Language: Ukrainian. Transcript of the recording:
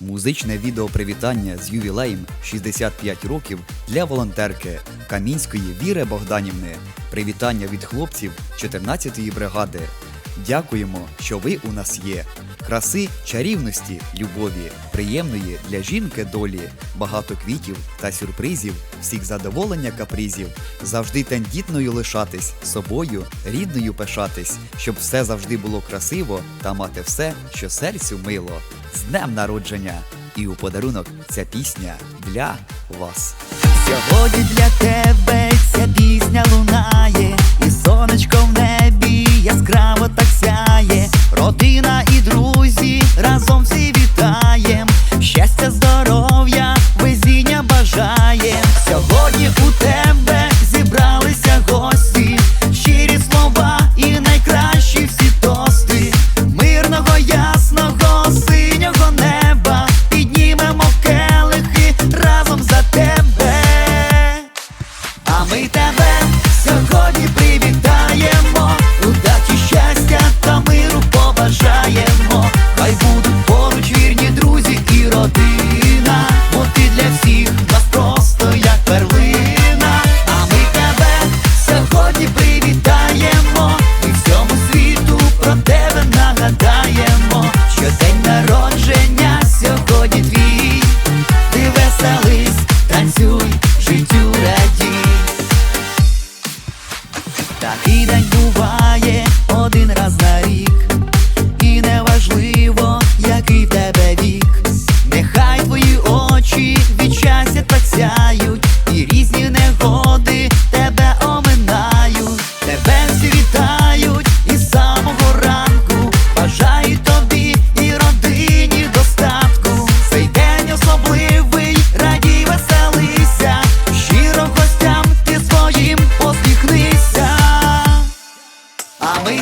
Музичне відео привітання з ювілеєм 65 років для волонтерки Камінської Віри Богданівни. Привітання від хлопців 14-ї бригади. Дякуємо, що ви у нас є. Краси, чарівності, любові, приємної для жінки долі, багато квітів та сюрпризів, всіх задоволення капризів, завжди тендітною лишатись, собою, рідною пишатись, щоб все завжди було красиво та мати все, що серцю мило. З днем народження! І у подарунок ця пісня для вас. Сьогодні для тебе ця пісня лунає,